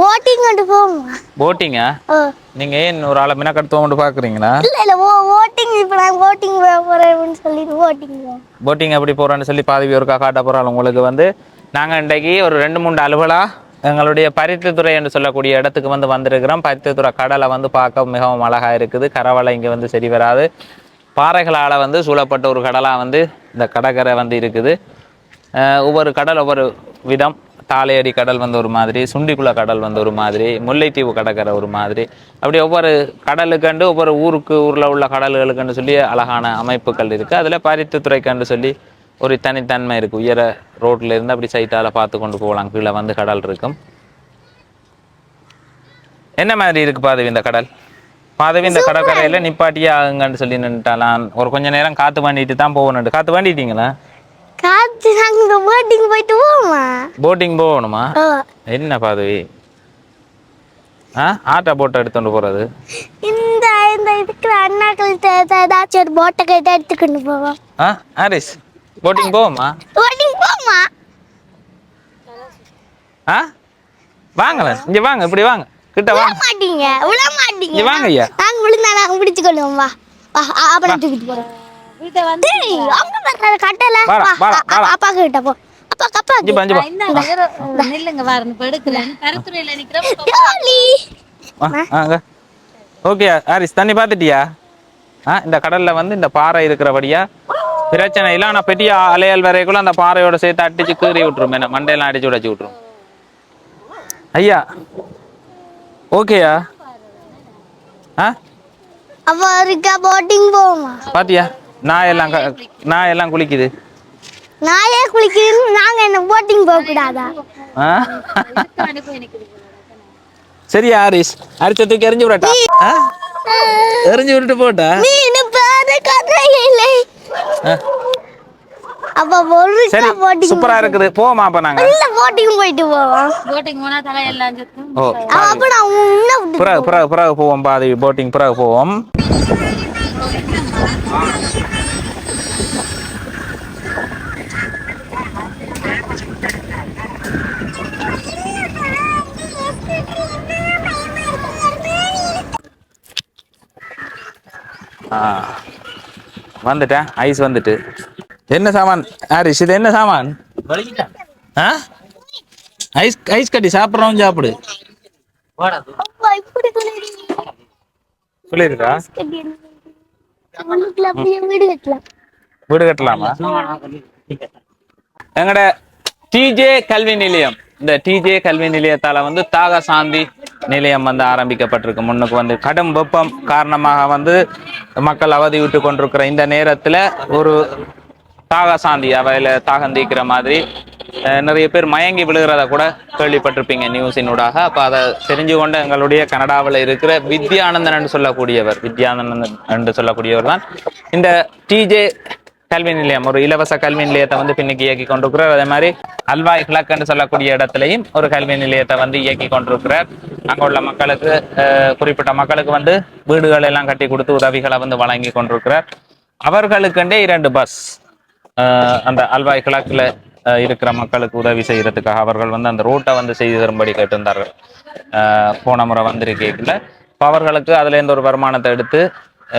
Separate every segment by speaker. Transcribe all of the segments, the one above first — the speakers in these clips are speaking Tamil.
Speaker 1: போட்டிங் கொண்டு போவோமா?
Speaker 2: போட்டிங்கா நீங்க ஏன் ஒரு ஆளை மினக்கடுத்து கொண்டு பாக்குறீங்களா?
Speaker 1: இல்ல இல்ல ஓ ஓட்டிங் இப்போ நான் போட்டிங் போறேன்னு சொல்லிட்டு போட்டிங்
Speaker 2: போட்டிங் எப்படி போறோம்னு சொல்லி பாதி ஒருக்கா காட்ட போறோம் உங்களுக்கு வந்து நாங்க இன்றைக்கு ஒரு ரெண்டு மூணு அலுவலா எங்களுடைய பருத்தித்துறை என்று சொல்லக்கூடிய இடத்துக்கு வந்து வந்திருக்கிறோம். பருத்தித்துறை கடலை வந்து பார்க்க மிகவும் அழகா இருக்குது. கரவலை இங்க வந்து சரி வராது. பாறைகளால வந்து சூழப்பட்ட ஒரு கடலா வந்து இந்த கடற்கரை வந்து இருக்குது. ஒவ்வொரு கடல் ஒவ்வொரு விதம். தாளையடி கடல் வந்து ஒரு மாதிரி சுண்டிக்குள கடல் வந்து ஒரு மாதிரி முல்லைத்தீவு கடற்கரை ஒரு மாதிரி. அப்படி ஒவ்வொரு கடலுக்கண்டு ஒவ்வொரு ஊருக்கு ஊரில் உள்ள கடல்களுக்குன்னு சொல்லி அழகான அமைப்புகள் இருக்குது அதில் பருத்தித்துறைக்கண்டு சொல்லி ஒரு தனித்தன்மை இருக்குது உயர ரோட்ல இருந்து அப்படி சைட்டால் பார்த்து கொண்டு போகலாம். கீழே வந்து கடல் இருக்கும். என்ன மாதிரி இருக்கு பாதவி இந்த கடல்? பாதவி இந்த கடற்கரையில் நிப்பாட்டியாங்கன்னு சொல்லி நின்றுட்டாலாம் ஒரு கொஞ்ச நேரம் காற்று பண்ணிட்டு தான் போகணுண்டு காற்று பண்ணிட்டீங்களா
Speaker 1: போட்டிங் போயிட்டு போவோமா
Speaker 2: போட்டிங் போகணுமா என்ன பாதவி ஆ ஆட்டோ போட்டை எடுத்துட்டு போறது
Speaker 1: இந்த இந்த இதுக்கு அண்ணாக்கள் த- த- ஏதாச்சும் ஒரு போட்டை கேட்டு எடுத்துக்கிட்டு போவோம்
Speaker 2: ஆ ஹாரிஸ் போட்டிங் போவோமா
Speaker 1: போட்டிங் போவோமா
Speaker 2: ஆ வாங்கல இங்க வாங்க இப்படி வாங்க கிட்ட வாங்க
Speaker 1: மாட்டீங்க விழ மாட்டீங்க
Speaker 2: இங்க வாங்க ஐயா
Speaker 1: நாங்க விழுந்தா நாங்க பிடிச்சு கொள்ளுவோம் வா வா அப்புறம் தூக்கிட்டு போறோம் டேய், அங்க பாரு, கட்டல அப்பா கிட்ட போ அப்பா அப்பா.
Speaker 2: இங்க பா இங்க பா
Speaker 3: இந்த நில்லுங்க வரணும் இப்ப எடுக்கிறேன். கருத்துறையில நிக்கிறேன்.
Speaker 2: ஓகே ஹாரிஸ் தண்ணி பார்த்துட்டியா ஆ இந்த கடல்ல வந்து இந்த பாறை இருக்கிறபடியா? பிரச்சனை இல்லை ஆனால் பெரிய அலையல் வரைக்குள்ள அந்த பாறையோட சேர்த்து அடிச்சு கீறி விட்டுரும். என்ன மண்டையெல்லாம் அடிச்சு உடைச்சு விட்டுரும். ஐயா. ஓகேயா ஆ.
Speaker 1: போட்டிங்
Speaker 2: பாத்தியா? நாய் எல்லாம் நாய் எல்லாம் குளிக்குது.
Speaker 1: நாயே குளிக்கிறேன்னு நாங்க என்ன போட்டிங் போக கூடாதா
Speaker 2: சரி ஹாரிஸ் அரிச்ச தூக்கி எறிஞ்சு விடட்டா? ஆ? எறிஞ்சு விட்டுட்டு போட்டா.
Speaker 1: அப்ப ஒரு
Speaker 2: சரி சூப்பரா இருக்குது. போமா அப்ப நாங்க?
Speaker 1: இல்ல போட்டிங் போயிட்டு போவோம்.
Speaker 3: போட்டிங் போனா தலை எல்லாம் சுத்தும்.
Speaker 2: ஓ
Speaker 1: அப்ப நான் உன்ன விட்டு
Speaker 2: பிறகு பிறகு பிறகு போவோம் பாதி. போட்டிங் பிறகு போவோம். வந்துட்டேன். ஐஸ் வந்துட்டு. என்ன சாமான்? ஹாரிஸ் இது என்ன சாமான்? ஆ? ஐஸ் ஐஸ் கட்டி சாப்பிட்றோம் சாப்பிடு.
Speaker 1: கட்டலாம்.
Speaker 2: வீடு கட்டலாமா? எங்கட டிஜே கல்வி நிலையம். இந்த டிஜே கல்வி நிலையத்தால் வந்து தாக சாந்தி நிலையம் வந்து ஆரம்பிக்கப்பட்டிருக்கு. முன்னுக்கு வந்து கடும் வெப்பம் காரணமாக வந்து மக்கள் அவதி விட்டு கொண்டிருக்கிற இந்த நேரத்தில் ஒரு தாக சாந்தி அவையில தாகம் தீக்கிற மாதிரி நிறைய பேர் மயங்கி விழுகிறத கூட கேள்விப்பட்டிருப்பீங்க நியூஸினூடாக. அப்போ அதை தெரிஞ்சு கொண்டு எங்களுடைய கனடாவில் இருக்கிற வித்யானந்தன் என்று சொல்லக்கூடியவர் வித்யானந்தன் என்று சொல்லக்கூடியவர் தான். இந்த டிஜே கல்வி நிலையம் ஒரு இலவச கல்வி நிலையத்தை வந்து பின்னுக்கு இயக்கி கொண்டிருக்கிறார் அதே மாதிரி அல்வாய் கிழக்குன்னு சொல்லக்கூடிய இடத்துலையும் ஒரு கல்வி நிலையத்தை வந்து இயக்கி கொண்டிருக்கிறார் அங்க உள்ள மக்களுக்கு குறிப்பிட்ட மக்களுக்கு வந்து வீடுகள் எல்லாம் கட்டி கொடுத்து உதவிகளை வந்து வழங்கி கொண்டிருக்கிறார். அவர்களுக்குண்டே இரண்டு பஸ் அந்த அல்வாய் கிழக்குல அஹ், இருக்கிற மக்களுக்கு உதவி செய்யறதுக்காக அவர்கள் வந்து அந்த ரூட்டை வந்து செய்து தரும்படி கேட்டிருந்தார்கள். போன முறை வந்திருக்கேக்குல இப்போ அவர்களுக்கு அதுல இருந்து ஒரு வருமானத்தை எடுத்து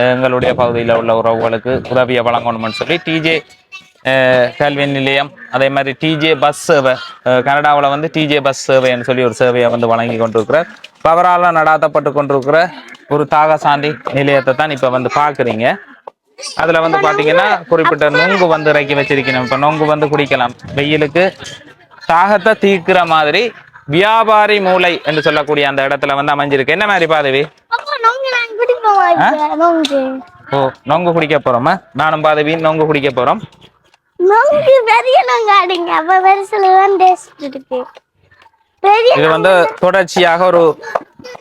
Speaker 2: எங்களுடைய பகுதியில் உள்ள உறவுகளுக்கு உதவியை வழங்கணும்னு சொல்லி டிஜே கல்வி நிலையம் அதே மாதிரி டிஜே பஸ் சேவை கனடாவில் வந்து டிஜே பஸ் சேவைன்னு சொல்லி ஒரு சேவையை வந்து வழங்கி கொண்டிருக்கிறார். பவரால் நடாத்தப்பட்டு கொண்டிருக்கிற ஒரு தாக சாந்தி நிலையத்தை தான் இப்போ வந்து பார்க்குறீங்க. அதுல வந்து பாத்தீங்கன்னா குறிப்பிட்ட நொங்கு வந்து இறக்கி வச்சிருக்கணும். இப்ப நொங்கு வந்து குடிக்கலாம். வெயிலுக்கு தாகத்தை தீர்க்கிற மாதிரி வியாபாரி மூளை என்று சொல்லக்கூடிய அந்த இடத்துல வந்து அமைஞ்சிருக்கு. என்ன மாதிரி பாதவி? ஓ நொங்கு குடிக்க போறோமா நானும் பாதவி நொங்கு குடிக்க போறோம்.
Speaker 1: நோங்கு பெரிய நோங்க அடிங்க. அப்ப பெருசுல தான் டேஸ்ட் இருக்கு
Speaker 2: இது வந்து தொடர்ச்சியாக ஒரு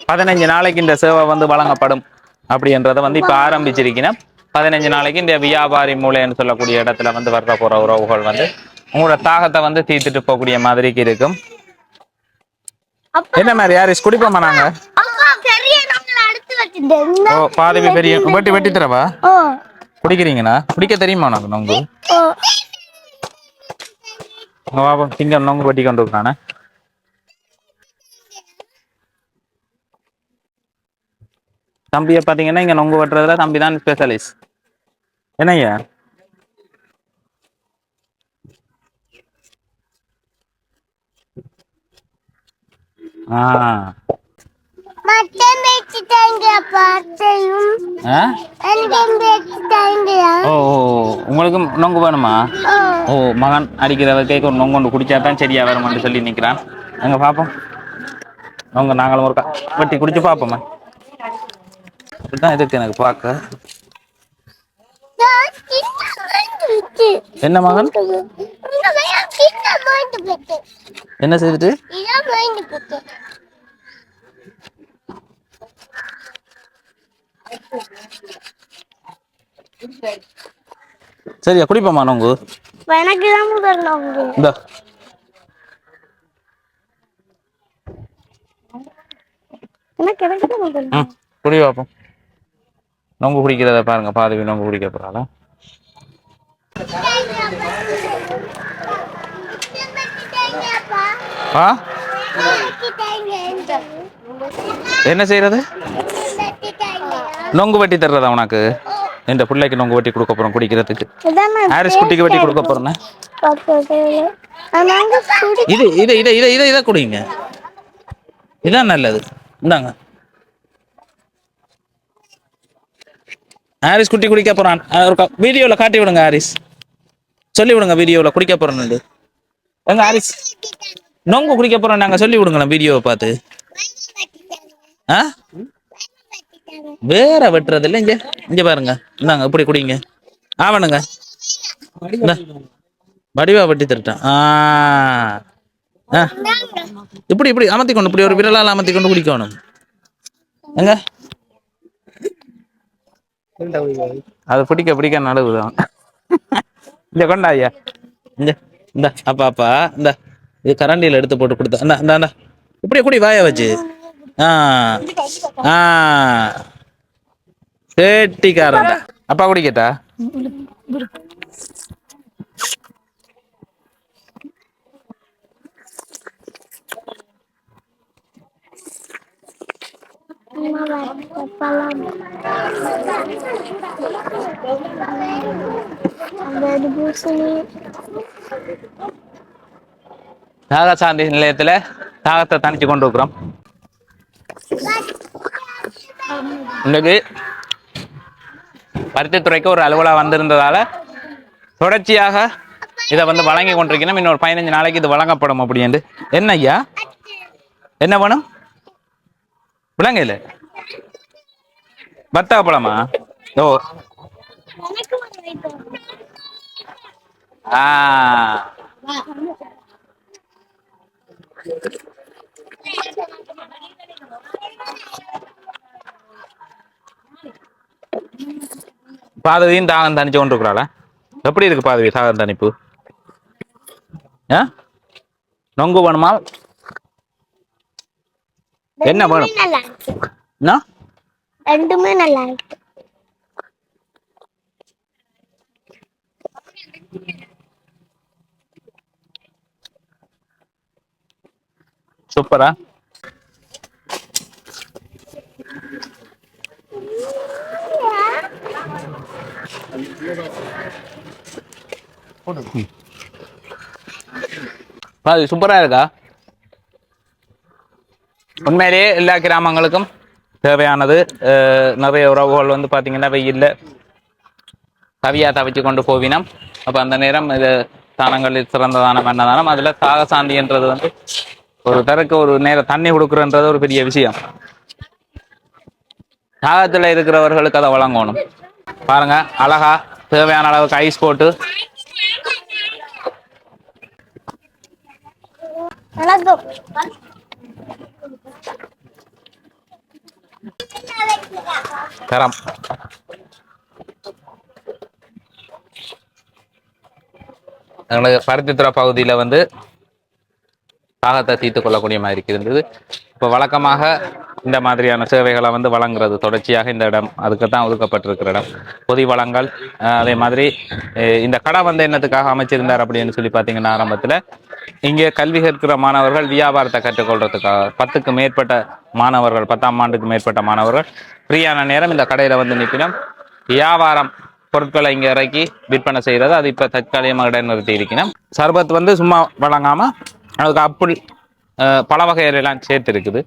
Speaker 2: பதினஞ்சு நாளைக்கு இந்த சேவை வந்து வழங்கப்படும். அப்படின்றத வந்து இப்ப ஆரம்பிச்சிருக்கணும் பதினஞ்சு நாளைக்கு இந்த வியாபாரி மூலைன்னு சொல்லக்கூடிய இடத்துல வந்து வர்ற போற உறவுகள் வந்து உங்களோட தாகத்தை வந்து தீர்த்துட்டு போகக்கூடிய மாதிரிக்கு இருக்கும். என்ன மாதிரி யாரிஸ் குடிப்போமா நாங்க? பாதவி பெரிய வெட்டி வெட்டி தரவா? குடிக்கிறீங்கண்ணா குடிக்க தெரியுமா உனக்கு நொங்கு? வாபா நொங்கு வெட்டி கொண்டு வரானே தம்பியை பார்த்தீங்கன்னா இங்கே நொங்கு வெட்டுறதுல தம்பி தான் ஸ்பெஷலிஸ்ட் என்னய்யா? ஆ. ஓ. உங்களுக்கு நொங்கு வேணுமா? ஓ மகன் அடிக்கிறத கேட்க ஒரு நொங்கு கொண்டு குடிச்சா தான் சரியா வருமான்னு சொல்லி நிற்கிறான் எங்க பார்ப்போம் நொங்கு நாங்களும் ஒருக்கா வெட்டி குடிச்சு பார்ப்போம்மா இப்படிதான் இருக்கு எனக்கு பார்க்க? என்ன மகன்? என்ன செய்துட்டு? சரியா குடிப்போம்மா நொங்கு
Speaker 1: எனக்கு தான் உங்க
Speaker 2: இந்த.
Speaker 1: எனக்கு எனக்கு தான் முதல்ல
Speaker 2: ம் குடி பார்ப்போம் நொங்கு குடிக்கிறத பாருங்க பாதவி நொங்கு குடிக்க போறாளா ஆ? என்ன செய்யறது? நொங்கு வெட்டி தர்றதா உனக்கு? இந்த பிள்ளைக்கு நொங்கு வெட்டி கொடுக்க போறோம் குடிக்கிறதுக்கு. ஹாரிஸ் குட்டிக்கு வெட்டி கொடுக்க போறேன் இது இது இதை இதை இதை இதை குடிங்க. இதான் நல்லது. இந்தாங்க. ஹாரிஸ் குட்டி குடிக்க போறான். வீடியோல காட்டி விடுங்க ஹாரிஸ். சொல்லி விடுங்க வீடியோல குடிக்க போறேன்னு எங்க ஹாரிஸ்? நொங்கு குடிக்க போறோம் நாங்க சொல்லி விடுங்களேன் வீடியோவை பார்த்து. ஆ? வேற வெட்டுறது இல்ல இங்க இங்க பாருங்க. இந்தாங்க இப்படி குடிங்க. ஆவணுங்க. வடிவா வெட்டி திருட்டான் ஆ. இப்படி இப்படி அமர்த்தி கொண்டு இப்படி ஒரு விரலால் அமர்த்தி கொண்டு குடிக்கணும். எங்க? அது பிடிக்க பிடிக்க நடுவுதான். இந்த கொண்டா ஐயா. இந்த இந்த. அப்பா அப்பா இந்த. இது கரண்டியில் எடுத்து போட்டு கொடுத்தா. இந்த இந்த இப்படியே இப்படி குடி வாய வச்சு. சேட்டிக்காரன் அப்பா குடிக்கட்டா நாகசாந்தி நிலையத்தில் தாகத்தை தணிச்சு கொண்டு இருக்கிறோம். இன்னைக்கு பருத்தித்துறைக்கு ஒரு அலுவலா வந்திருந்ததால தொடர்ச்சியாக இதை வந்து வழங்கி கொண்டிருக்கணும் இன்னொரு பதினஞ்சு நாளைக்கு இது வழங்கப்படும் அப்படின்ட்டு. என்ன ஐயா? என்ன வேணும்? விளங்க இல்லை பத்தா பழமா ஓ. ஆ. பாதவியும் தாகம் தணிச்சு கொண்டு இருக்கிறாளா எப்படி இருக்கு பாதவி தாகம் தணிப்பு? ஆ? நொங்கு வேணுமா? என்ன வேணும்?
Speaker 1: ரெண்டுமே நல்லா இருக்கு.
Speaker 2: சூப்பரா? அது சூப்பராக இருக்கா? உண்மையிலேயே எல்லா கிராமங்களுக்கும் தேவையானது நிறைய உறவுகள் வந்து பார்த்தீங்கன்னா வெயில்ல கவியா தவிச்சு கொண்டு போவினம். அப்போ அந்த நேரம் இது தானங்களில் சிறந்த தானம் என்ன தானம். அதில் தாகசாந்தின்றது வந்து ஒரு தருக்கு ஒரு நேரம் தண்ணி கொடுக்குறன்றது ஒரு பெரிய விஷயம். தாகத்துல இருக்கிறவர்களுக்கு அதை வழங்கணும். பாருங்க அழகா தேவையான அளவுக்கு ஐஸ் போட்டு தரம். எங்களுக்கு பருத்தித்துறை பகுதியில வந்து தாகத்தை தீர்த்து கொள்ளக்கூடிய மாதிரி இருந்தது இப்போ வழக்கமாக இந்த மாதிரியான சேவைகளை வந்து வழங்குறது தொடர்ச்சியாக இந்த இடம். அதுக்கு தான் ஒதுக்கப்பட்டிருக்கிற இடம். பொதி வளங்கள் அதே மாதிரி இந்த கடை வந்து என்னத்துக்காக அமைச்சிருந்தார் அப்படின்னு சொல்லி பார்த்தீங்கன்னா ஆரம்பத்தில் இங்கே கல்வி கற்கிற மாணவர்கள் வியாபாரத்தை கற்றுக்கொள்றதுக்காக பத்துக்கு மேற்பட்ட மாணவர்கள் பத்தாம் ஆண்டுக்கு மேற்பட்ட மாணவர்கள் ஃப்ரீயான நேரம் இந்த கடையில் வந்து நிற்பினோம். வியாபாரம் பொருட்களை இங்கே இறக்கி விற்பனை செய்கிறது. அது இப்போ தற்காலிகமாக இடைநிறுத்தி இருக்கணும் சர்பத் வந்து சும்மா வழங்காமல் அதுக்கு அப்படி பல வகைகள் எல்லாம் சேர்த்து இருக்குது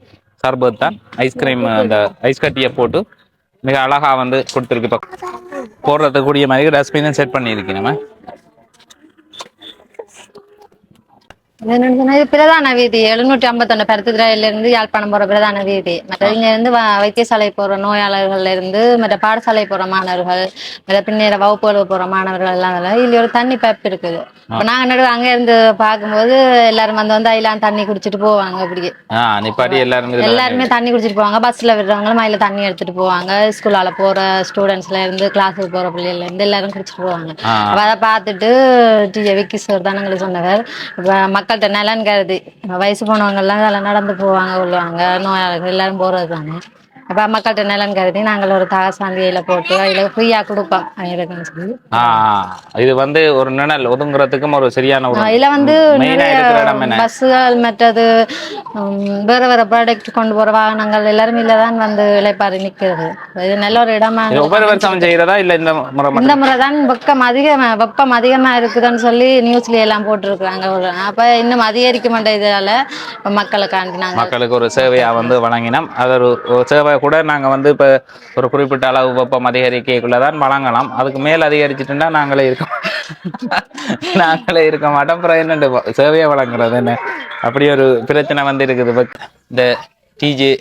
Speaker 2: சர்பத் தான் ஐஸ்கிரீம் அந்த ஐஸ் கட்டியை போட்டு மிக அழகாக வந்து கொடுத்துருக்கு. இப்போ போடுறதுக்கு கூடிய மாதிரி டஸ்ட்பினும் செட் பண்ணியிருக்கேன் நம்ம
Speaker 3: இது என்னன்னு சொன்னா, இது பிரதான வீதி. எழுநூற்றி ஐம்பத்தொன்னு பருத்தித்துறையில இருந்து யாழ்ப்பாணம் போற பிரதான வீதி. மற்ற இங்க இருந்து வைத்தியசாலை போற நோயாளர்கள்ல இருந்து மற்ற பாடசாலை போற மாணவர்கள் மற்ற பின்னேற வகுப்புகளுக்கு போற மாணவர்கள் எல்லாம் இதுல ஒரு தண்ணி பைப் இருக்குது. நாங்க நடு அங்க இருந்து பார்க்கும்போது எல்லாரும் வந்து வந்து அதெல்லாம் தண்ணி குடிச்சிட்டு போவாங்க அப்படி.
Speaker 2: எல்லாரும்
Speaker 3: தண்ணி குடிச்சிட்டு போவாங்க. பஸ்ல விடுறவங்களும் மயில தண்ணி எடுத்துட்டு போவாங்க. ஸ்கூலால போற ஸ்டூடெண்ட்ஸ்ல இருந்து கிளாஸுக்கு போற பிள்ளைல இருந்து எல்லாரும் குடிச்சிட்டு போவாங்க. அதை பார்த்துட்டு டிஜே விக்கி சார் தான் எங்களுக்கு சொன்னவர். இப்ப மக்கள்கிட்ட நலன் கருதி. வயசு போனவங்க எல்லாம் அதில் நடந்து போவாங்க உள்ளவாங்க நோயாளிகள் எல்லாரும் போறது தானே அப்ப மக்கள்கிட்ட நலன் கருதி நாங்கள் ஒரு தாசாந்தியில போட்டு அதில் ஃப்ரீயா கொடுப்போம். அதுக்குன்னு சொல்லி
Speaker 2: ஆ. இது வந்து ஒரு நிழல் ஒதுங்குறதுக்கும் ஒரு சரியான ஒரு
Speaker 3: இதுல வந்து
Speaker 2: மெயினா இருக்கிற இடம் என்ன?
Speaker 3: பஸ்ஸுகள் மற்றது வேற வேற ப்ராடக்ட் கொண்டு போற வாகனங்கள் எல்லாரும் இதுல தான் வந்து இளைப்பாரி நிக்கிறது. இது நல்ல ஒரு இடமா
Speaker 2: இது ஒவ்வொரு வருஷம் செய்யறதா இல்ல இந்த முறை மட்டும்?
Speaker 3: இந்த முறை தான் வெக்கம் அதிகமா வெப்பம் அதிகமா இருக்குதுன்னு சொல்லி நியூஸ்ல எல்லாம் போட்டிருக்காங்க ஒரு அப்ப இன்னும் அதிகரிக்க மாட்டேன் இதால. மக்களுக்காண்டி நாங்க
Speaker 2: மக்களுக்கு ஒரு சேவையா வந்து வழங்கினோம். அது ஒரு ஒரு சேவை கூட நாங்கள் வந்து இப்போ ஒரு குறிப்பிட்ட அளவு வெப்பம் அதிகரிக்கைக்குள்ளே தான் வழங்கலாம். அதுக்கு மேல் அதிகரிச்சிட்டுன்னா நாங்களே இருக்க நாங்களே இருக்க மாட்டோம். அப்புறம் என்னண்டு சேவையை வழங்குறது என்ன அப்படி ஒரு பிரச்சனை வந்து இருக்குது இந்த டிஜே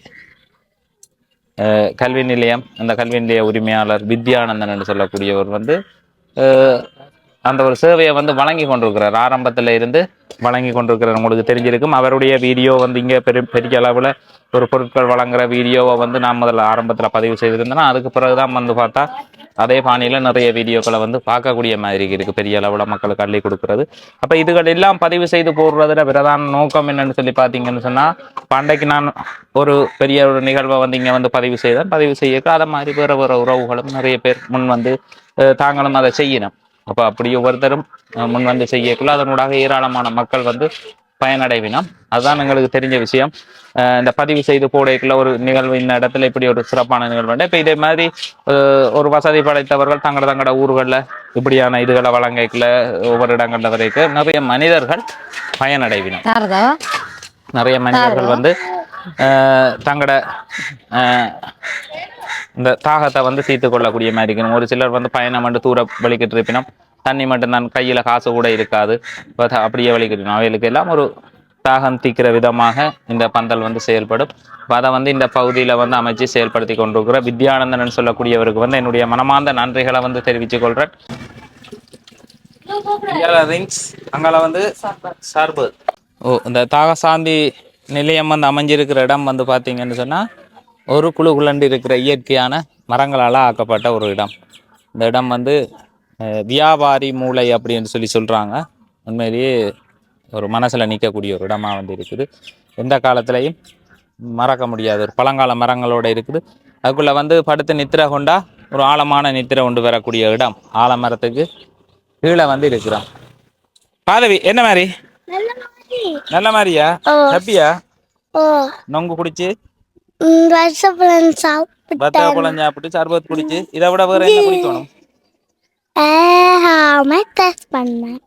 Speaker 2: கல்வி நிலையம் அந்த கல்வி நிலைய உரிமையாளர் வித்யானந்தன் என்று சொல்லக்கூடியவர் வந்து அந்த ஒரு சேவையை வந்து வழங்கி கொண்டிருக்கிறார். ஆரம்பத்தில் இருந்து வழங்கி கொண்டிருக்கிறார். உங்களுக்கு தெரிஞ்சிருக்கும். அவருடைய வீடியோ வந்து இங்கே பெரு பெரிய அளவில் ஒரு பொருட்கள் வழங்குற வீடியோவை வந்து நான் முதல்ல ஆரம்பத்தில் பதிவு செய்திருந்தேன்னா அதுக்கு பிறகுதான் வந்து பார்த்தா அதே பாணியில் நிறைய வீடியோக்களை வந்து பார்க்கக்கூடிய மாதிரி இருக்குது பெரிய அளவில் மக்களுக்கு அள்ளி கொடுக்குறது. அப்போ இதுகள் எல்லாம் பதிவு செய்து போடுறதுல பிரதான நோக்கம் என்னன்னு சொல்லி பார்த்தீங்கன்னு சொன்னால் பண்டைக்கு நான் ஒரு பெரிய ஒரு நிகழ்வை வந்து இங்கே வந்து பதிவு செய்தேன் பதிவு செய்யக்க அதை மாதிரி வேறு வேறு உறவுகளும் நிறைய பேர் முன் வந்து தாங்களும் அதை செய்யணும். அப்போ அப்படி ஒவ்வொருத்தரும் முன் வந்து செய்யக்குள்ள அதனூடாக ஏராளமான மக்கள் வந்து பயனடைவினோம். அதுதான் எங்களுக்கு தெரிஞ்ச விஷயம். இந்த பதிவு செய்து போடைக்குள்ள ஒரு நிகழ்வு இந்த இடத்துல இப்படி ஒரு சிறப்பான நிகழ்வு. இப்ப இதே மாதிரி ஒரு வசதி படைத்தவர்கள் தங்கட தங்கட ஊர்களில் இப்படியான இதுகளை வழங்கக்குள்ள ஒவ்வொரு இடங்கள்ல வரைக்கும் நிறைய மனிதர்கள் பயனடைவினோம். நிறைய மனிதர்கள் வந்து அஹ், இந்த தாகத்தை வந்து சீத்து கொள்ளக்கூடிய மாதிரி இருக்கணும். ஒரு சிலர் வந்து பயணம் வந்து தூர வலிக்கிட்டு இருப்பினும் தண்ணி மட்டும்தான் கையில் காசு கூட இருக்காது. அப்படியே வலிக்கிட்டு அவைகளுக்கு எல்லாம் ஒரு தாகம் தீக்கிற விதமாக இந்த பந்தல் வந்து செயல்படும். அதை வந்து இந்த பகுதியில் வந்து அமைச்சு செயல்படுத்தி கொண்டிருக்கிற வித்யானந்தன் சொல்லக்கூடியவருக்கு வந்து என்னுடைய மனமார்ந்த நன்றிகளை வந்து தெரிவித்துக் கொள்கிறேன் ரிங்ஸ் அங்கால வந்து சார்பு. ஓ இந்த தாகசாந்தி நிலையம் வந்து அமைஞ்சிருக்கிற இடம் வந்து பார்த்தீங்கன்னு சொன்னால் ஒரு குழு குழண்டு இருக்கிற இயற்கையான மரங்களால் ஆக்கப்பட்ட ஒரு இடம். இந்த இடம் வந்து வியாபாரி மூளை அப்படின்னு சொல்லி சொல்கிறாங்க உண்மையிலேயே ஒரு மனசில் நிற்கக்கூடிய ஒரு இடமா வந்து இருக்குது. எந்த காலத்துலையும் மறக்க முடியாத. ஒரு பழங்கால மரங்களோட இருக்குது. அதுக்குள்ளே வந்து படுத்து நித்திரை கொண்டா ஒரு ஆழமான நித்திரை கொண்டு வரக்கூடிய இடம். ஆலமரத்துக்கு கீழே வந்து இருக்கிறோம் பாதவி என்ன மாதிரி?
Speaker 1: நல்ல மாதிரி.
Speaker 2: நல்ல மாதிரியா. ஹாப்பியா? நொங்கு குடிச்சு?
Speaker 1: வருஷப்பழம் சாப்பிட்டேன்
Speaker 2: பத்த பழம் சாப்பிட்டு சர்பத் குடிச்சு இதை விட வேற என்ன குடிக்கணும்
Speaker 1: எல்லாமே டேஸ்ட் பண்ணேன்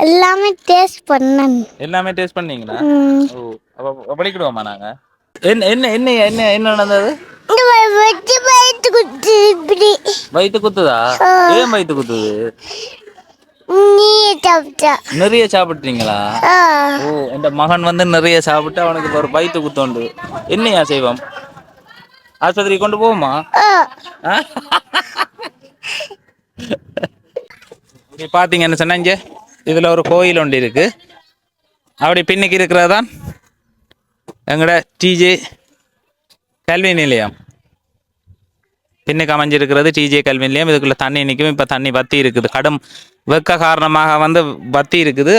Speaker 1: எல்லாமே டேஸ்ட் பண்ணேன்
Speaker 2: எல்லாமே டேஸ்ட் பண்ணீங்களா. ஓ அப்ப படிக்கிடுவோமா நாங்க என்ன என்ன என்ன என்ன என்ன நடந்தது
Speaker 1: வயிற்று குத்து இப்படி
Speaker 2: வயிற்று குத்துதா ஏன் வயிற்று குத்துது
Speaker 1: சாப்பிட்ட
Speaker 2: நிறைய சாப்பிட்றீங்களா
Speaker 1: ஆ,
Speaker 2: ஓ இந்த மகன் வந்து நிறைய சாப்பிட்டு அவனுக்கு ஒரு வயிற்று குத்தோண்டு. என்னையா செய்வோம் ஆஸ்பத்திரி கொண்டு போவோமா? இப்படி பார்த்தீங்கன்னு சொன்னா இங்க? இதுல ஒரு கோயில் ஒன்று இருக்கு. அப்படி பின்னுக்கு இருக்கிறதான் எங்கட டிஜே கல்வி நிலையம். பின்னுக்கு அமைஞ்சிருக்கிறது டிஜே கல்வி நிலையம். இதுக்குள்ள தண்ணி நிற்கும். இப்போ தண்ணி வத்தி இருக்குது. கடும் வெக்க காரணமாக வந்து வத்தி இருக்குது.